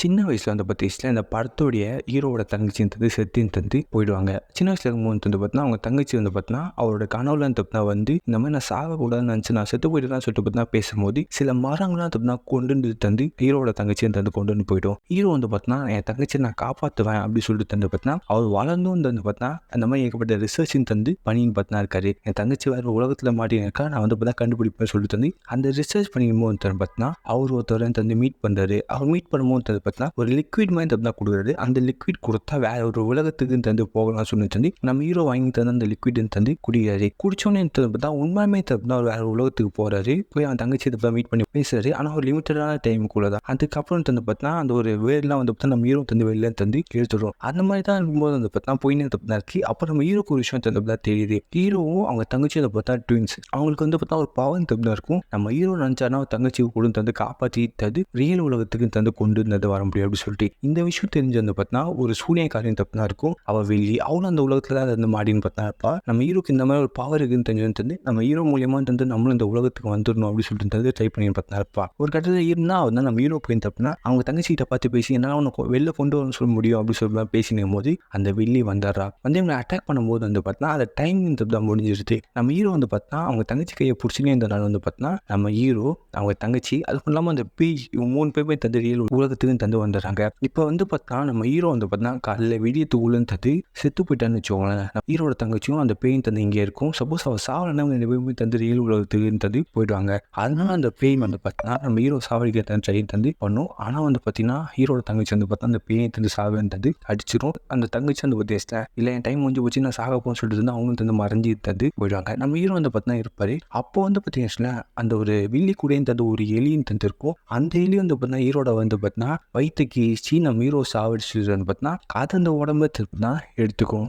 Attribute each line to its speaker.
Speaker 1: சின்ன வயசில் வந்து பார்த்தீங்கன்னா இந்த படத்தோடைய ஹீரோவோட தங்கச்சின்றது செத்துன்னு தந்து போயிடுவாங்க. சின்ன வயசில் இருக்கும்போது வந்து பார்த்தீங்கன்னா அவங்க தங்கச்சி வந்து பார்த்தீங்கன்னா அவரோட கனவுல வந்து பார்த்தீங்கன்னா வந்து இந்த மாதிரி நான் சாகக்கூடாதுன்னு நினச்சி நான் செத்து போயிட்டுலாம் சொல்லிட்டு பார்த்தீங்கன்னா பேசும்போது சில மரங்கள்லாம் பார்த்தீங்கன்னா கொண்டு வந்து தந்து ஹீரோவோட தங்கச்சியை தந்து கொண்டு வந்து போயிடும். ஹீரோ வந்து பார்த்தீங்கன்னா என் தங்கச்சியை நான் காப்பாற்றுவேன் அப்படின்னு சொல்லிட்டு தந்து பார்த்தீங்கன்னா அவர் வளர்ந்தும் வந்து பார்த்தீங்கன்னா அந்த மாதிரி ஏகப்பட்ட ரிசர்ச்சின் தந்து பண்ணின்னு பார்த்தீங்கன்னா இருக்காரு. என் தங்கச்சி வேறு உலகத்தில் மாட்டியிருக்கா நான் வந்து பார்த்தா கண்டுபிடிப்பேன் சொல்லிட்டு தந்து அந்த ரிசர்ச் பண்ணிக்கும்போது வந்து பார்த்தீங்கன்னா அவர் ஒருத்தர் தந்து மீட் பண்ணுறாரு அவர் மீட் பண்ணும்போது பார்த்தீங்கன்னா ஒரு லிக்விட் மாதிரி தான் கொடுக்குறாரு அந்த லிக்விட் கொடுத்தா வேற ஒரு உலகத்துக்கு தந்து போகலாம் சொல்லி தந்து நம்ம ஹீரோ வாங்கி தந்து அந்த லிக்விட் தந்து குடிக்கிறாரு. குடிச்சோன்னே பார்த்தா உண்மையுமே தப்புனா அவர் வேற உலகத்துக்கு போறாரு. போய் அவன் தங்கச்சி தான் மீட் பண்ணி பேசுறாரு. ஆனால் ஒரு லிமிட்டடான டைமுக்குள்ள தான் அதுக்கப்புறம் தந்து பார்த்தா அந்த ஒரு வேர்லாம் வந்து பார்த்தா நம்ம ஹீரோ தந்து வெளில தந்து எடுத்துடும் அந்த மாதிரி தான் இருக்கும்போது வந்து பார்த்தா போயின்னு தப்பு தான் இருக்கு. அப்புறம் நம்ம ஹீரோக்கு ஒரு விஷயம் தந்து தான் தெரியுது. ஹீரோவும் அவங்க தங்கச்சி பார்த்தா ட்வின்ஸ் அவங்களுக்கு வந்து பார்த்தா ஒரு பவன் தப்பு தான் இருக்கும். நம்ம ஹீரோ நினச்சானா தங்கச்சி கூட தந்து காப்பாற்றி தந்து ரியல் உலகத்துக்கு தந்து கொண்டு இருந்தது வர முடியும் அப்படின்னு சொல்லிட்டு இந்த விஷயம் தெரிஞ்சு வந்து பார்த்தா ஒரு சூனியக்காரின் தப்பு தான் இருக்கும். அவள் வெளியே அவளும் அந்த உலகத்தில் தான் இருந்து மாடின்னு பார்த்தா இருப்பா. நம்ம ஹீரோக்கு இந்த மாதிரி ஒரு பவர் இருக்குன்னு தெரிஞ்சு தந்து நம்ம ஹீரோ மூலியமாக தந்து நம்மளும் இந்த உலகத்துக்கு வந்துடணும் அப்படின்னு சொல்லிட்டு தந்து ட்ரை பண்ணி பார்த்தா இருப்பா. ஒரு கட்டத்தில் இருந்தா அவன் நம்ம ஹீரோ போய் தப்புனா அவங்க தங்கச்சிகிட்ட பார்த்து பேசி என்னால் உனக்கு வெளில கொண்டு வரணும்னு சொல்ல முடியும் அப்படின்னு சொல்லி பேசினும் போது அந்த வெள்ளி வந்துடுறா. வந்து இவங்களை அட்டாக் பண்ணும்போது வந்து பார்த்தா அந்த டைம் தப்பு தான் முடிஞ்சிருச்சு. நம்ம ஹீரோ வந்து பார்த்தா அவங்க தங்கச்சி கையை பிடிச்சினே இருந்தனால வந்து பார்த்தா நம்ம ஹீரோ அவங்க தங்கச்சி அதுவும் இல்லாமல் அந்த பேய் மூணு பேருமே தந்து ரியல் உலகத்துக்கு வந்து வந்துடுறாங்க. இப்போ வந்து பார்த்தா நம்ம ஹீரோ வந்து பார்த்தா காலையில் விடியத்துக்குள்ளன்னு தந்து செத்து போயிட்டான்னு வச்சுக்கோங்களேன். ஹீரோட தங்கச்சியும் அந்த பெயின் தந்து இங்கே இருக்கும். சப்போஸ் அவள் சாவலன்னா ரெண்டு தந்து ரியல் உலகத்துக்கு தந்து போயிடுவாங்க. அதனால அந்த பேய் வந்து பார்த்தீங்கன்னா நம்ம ஹீரோ சாவடிக்கிற தந்து ட்ரெயின் தந்து பண்ணும். ஆனால் வந்து பார்த்தீங்கன்னா ஹீரோட தங்கச்சி வந்து பார்த்தா அந்த பேயை தந்து சாவேன்னு தந்து அடிச்சிடும் அந்த தங்கச்சி வந்து பற்றி இல்லை என் டைம் முடிஞ்சு போச்சு நான் சாக போகணும்னு சொல்லிட்டு இருந்தால் அவங்களும் தந்து மறைஞ்சி தந்து போயிடுவாங்க. நம்ம ஹீரோ வந்து பார்த்தீங்கன்னா இருப்பாரு. அப்போ வந்து பார்த்தீங்கன்னா அந்த ஒரு வில்லி கூடையும் தந்து ஒரு எலியும் தந்து இருக்கும் அந்த எலி வந்து பார்த்தீங்கன்னா ஹீரோட வந்து பார்த்தீங்கன்னா வயிற்றுக்கு சீன மீரோ ஹீரோ பார்த்தினா கதந்த பார்த்தீங்கன்னா அது அந்த உடம்பு திருப்பி தான் எடுத்துக்கும்.